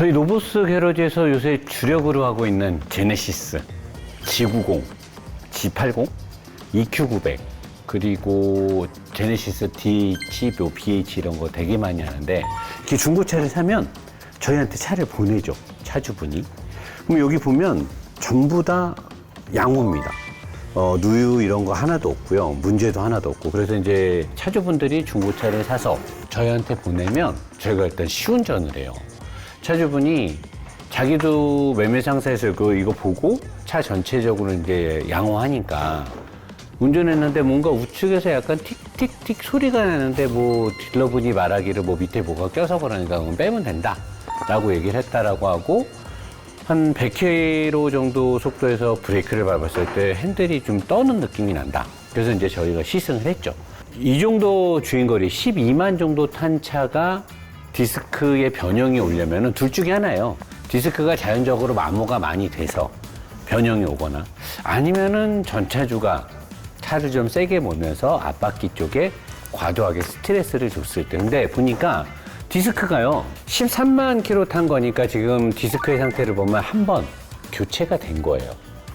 저희 노보스 게러지에서 요새 주력으로 하고 있는 제네시스, G90, G80, EQ900 그리고 제네시스 DH, 뭐 BH 이런 거 되게 많이 하는데 이렇게 중고차를 사면 저희한테 차를 보내죠 차주분이. 그럼 여기 보면 전부 다 양호입니다. 어, 누유 이런 거 하나도 없고요. 문제도 하나도 없고. 그래서 이제 차주분들이 중고차를 사서 저희한테 보내면 저희가 일단 시운전을 해요. 차주분이 자기도 매매 상사에서 그 이거 보고 차 전체적으로 이제 양호하니까 운전했는데 뭔가 우측에서 약간 틱틱틱 소리가 나는데 뭐 딜러분이 말하기를 뭐 밑에 뭐가 껴서 그러니까 그건 빼면 된다 라고 얘기를 했다라고 하고 한 100km 정도 속도에서 브레이크를 밟았을 때 핸들이 좀 떠는 느낌이 난다. 그래서 이제 저희가 시승을 했죠. 이 정도 주행거리 12만 정도 탄 차가 디스크의 변형이 오려면 둘 중에 하나예요. 디스크가 자연적으로 마모가 많이 돼서 변형이 오거나 아니면은 전차주가 차를 좀 세게 몰면서 앞바퀴 쪽에 과도하게 스트레스를 줬을 때. 근데 보니까 디스크가요, 13만 킬로 탄 거니까 지금 디스크의 상태를 보면 한 번 교체가 된 거예요.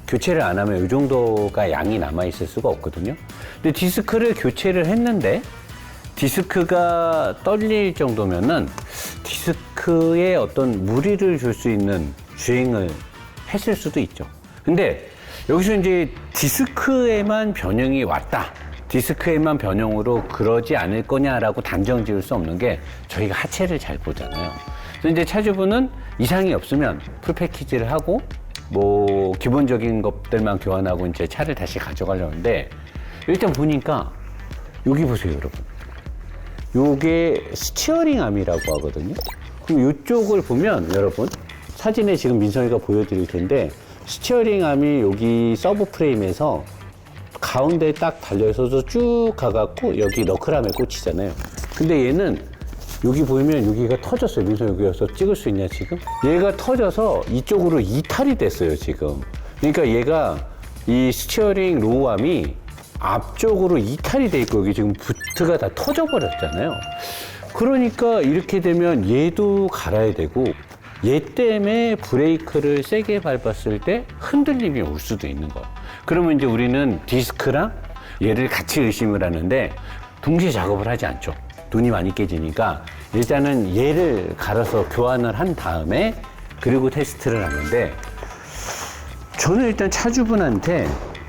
교체를 안 하면 이 정도가 양이 남아 있을 수가 없거든요. 근데 디스크를 교체를 했는데, 디스크가 떨릴 정도면은 디스크에 어떤 무리를 줄 수 있는 주행을 했을 수도 있죠. 근데 여기서 이제 디스크에만 변형이 왔다. 디스크에만 변형으로 그러지 않을 거냐라고 단정 지을 수 없는 게 저희가 하체를 잘 보잖아요. 그래서 이제 차주분은 이상이 없으면 풀 패키지를 하고 뭐 기본적인 것들만 교환하고 이제 차를 다시 가져가려는데 일단 보니까 여기 보세요, 여러분. 요게 스티어링 암이라고 하거든요. 그럼 이쪽을 보면 여러분 사진에 지금 민성이가 보여드릴 텐데 스티어링 암이 여기 서브 프레임에서 가운데 딱 달려있어서 쭉 가갖고 여기 너클함에 꽂히잖아요. 근데 얘는 여기 보이면 여기가 터졌어요. 민성 여기 와서 찍을 수 있냐 지금? 얘가 터져서 이쪽으로 이탈이 됐어요 지금. 그러니까 얘가 이 스티어링 로우암이 앞쪽으로 이탈이 돼 있고 여기 지금 부트가 다 터져 버렸잖아요. 그러니까 이렇게 되면 얘도 갈아야 되고 얘 때문에 브레이크를 세게 밟았을 때 흔들림이 올 수도 있는 거예요. 그러면 이제 우리는 디스크랑 얘를 같이 의심을 하는데 동시에 작업을 하지 않죠. 돈이 많이 깨지니까 일단은 얘를 갈아서 교환을 한 다음에 그리고 테스트를 하는데 저는 일단 차주분한테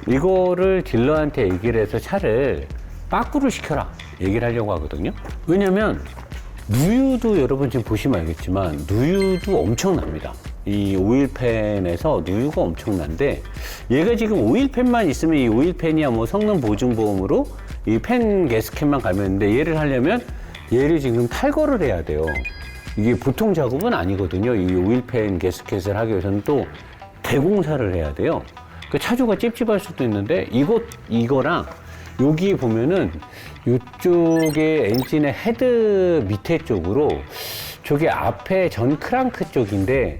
이거를 딜러한테 얘기를 해서 차를 빠꾸를 시켜라 얘기를 하려고 하거든요. 왜냐면 누유도 여러분 지금 보시면 알겠지만 누유도 엄청납니다. 이 오일팬에서 누유가 엄청난데 얘가 지금 오일팬만 있으면 이 오일팬이야 뭐 성능 보증 보험으로 이 팬 게스켓만 가면 되는데 얘를 하려면 얘를 지금 탈거를 해야 돼요. 이게 보통 작업은 아니거든요. 이 오일팬 게스켓을 하기 위해서는 또 대공사를 해야 돼요. 그 차주가 찝찝할 수도 있는데 이거 이거랑 여기 보면은 이쪽에 엔진의 헤드 밑에 쪽으로 저게 앞에 전 크랑크 쪽인데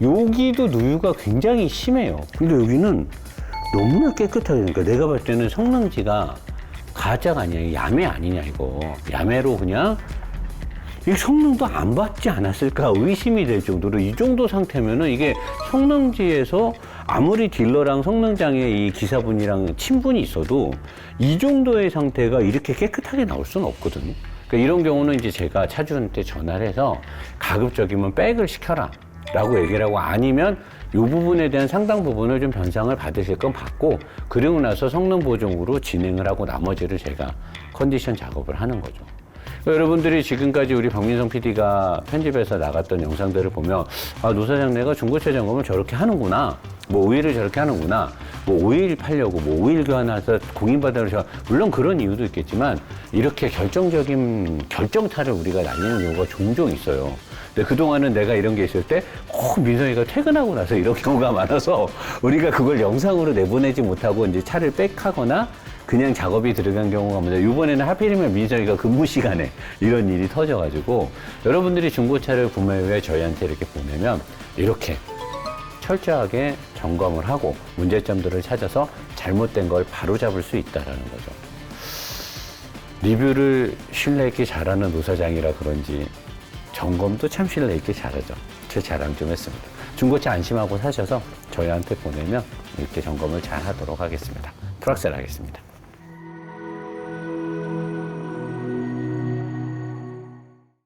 여기도 누유가 굉장히 심해요. 근데 여기는 너무나 깨끗하게 그러니까 내가 봤을 때는 성능지가 가짜가 아니야 야매 아니냐 이거 야매로 그냥 이 성능도 안 받지 않았을까 의심이 될 정도로 이 정도 상태면은 이게 성능지에서 아무리 딜러랑 성능장애 이 기사분이랑 친분이 있어도 이 정도의 상태가 이렇게 깨끗하게 나올 수는 없거든요. 그러니까 이런 경우는 이제 제가 차주한테 전화를 해서 가급적이면 백을 시켜라. 라고 얘기를 하고 아니면 이 부분에 대한 상당 부분을 좀 변상을 받으실 건 받고 그리고 나서 성능 보정으로 진행을 하고 나머지를 제가 컨디션 작업을 하는 거죠. 여러분들이 지금까지 우리 박민성 PD가 편집해서 나갔던 영상들을 보면 아, 노사장 내가 중고차 점검을 저렇게 하는구나. 뭐 오일을 저렇게 하는구나. 뭐 오일 팔려고 뭐 오일 교환해서 공인받아서 저- 물론 그런 이유도 있겠지만 이렇게 결정적인 결정타를 우리가 날리는 경우가 종종 있어요. 근데 그동안은 내가 이런 게 있을 때 꼭 민성이가 퇴근하고 나서 이런 경우가 많아서 우리가 그걸 영상으로 내보내지 못하고 이제 차를 백하거나 그냥 작업이 들어간 경우가 많아요. 이번에는 하필이면 민성이가 근무 시간에 이런 일이 터져가지고 여러분들이 중고차를 구매 후에 저희한테 이렇게 보내면 이렇게 철저하게 점검을 하고 문제점들을 찾아서 잘못된 걸 바로잡을 수 있다라는 거죠. 리뷰를 신뢰 있게 잘하는 노사장이라 그런지 점검도 참 신뢰 있게 잘하죠. 제 자랑 좀 했습니다. 중고차 안심하고 사셔서 저희한테 보내면 이렇게 점검을 잘 하도록 하겠습니다. 프락셀 하겠습니다.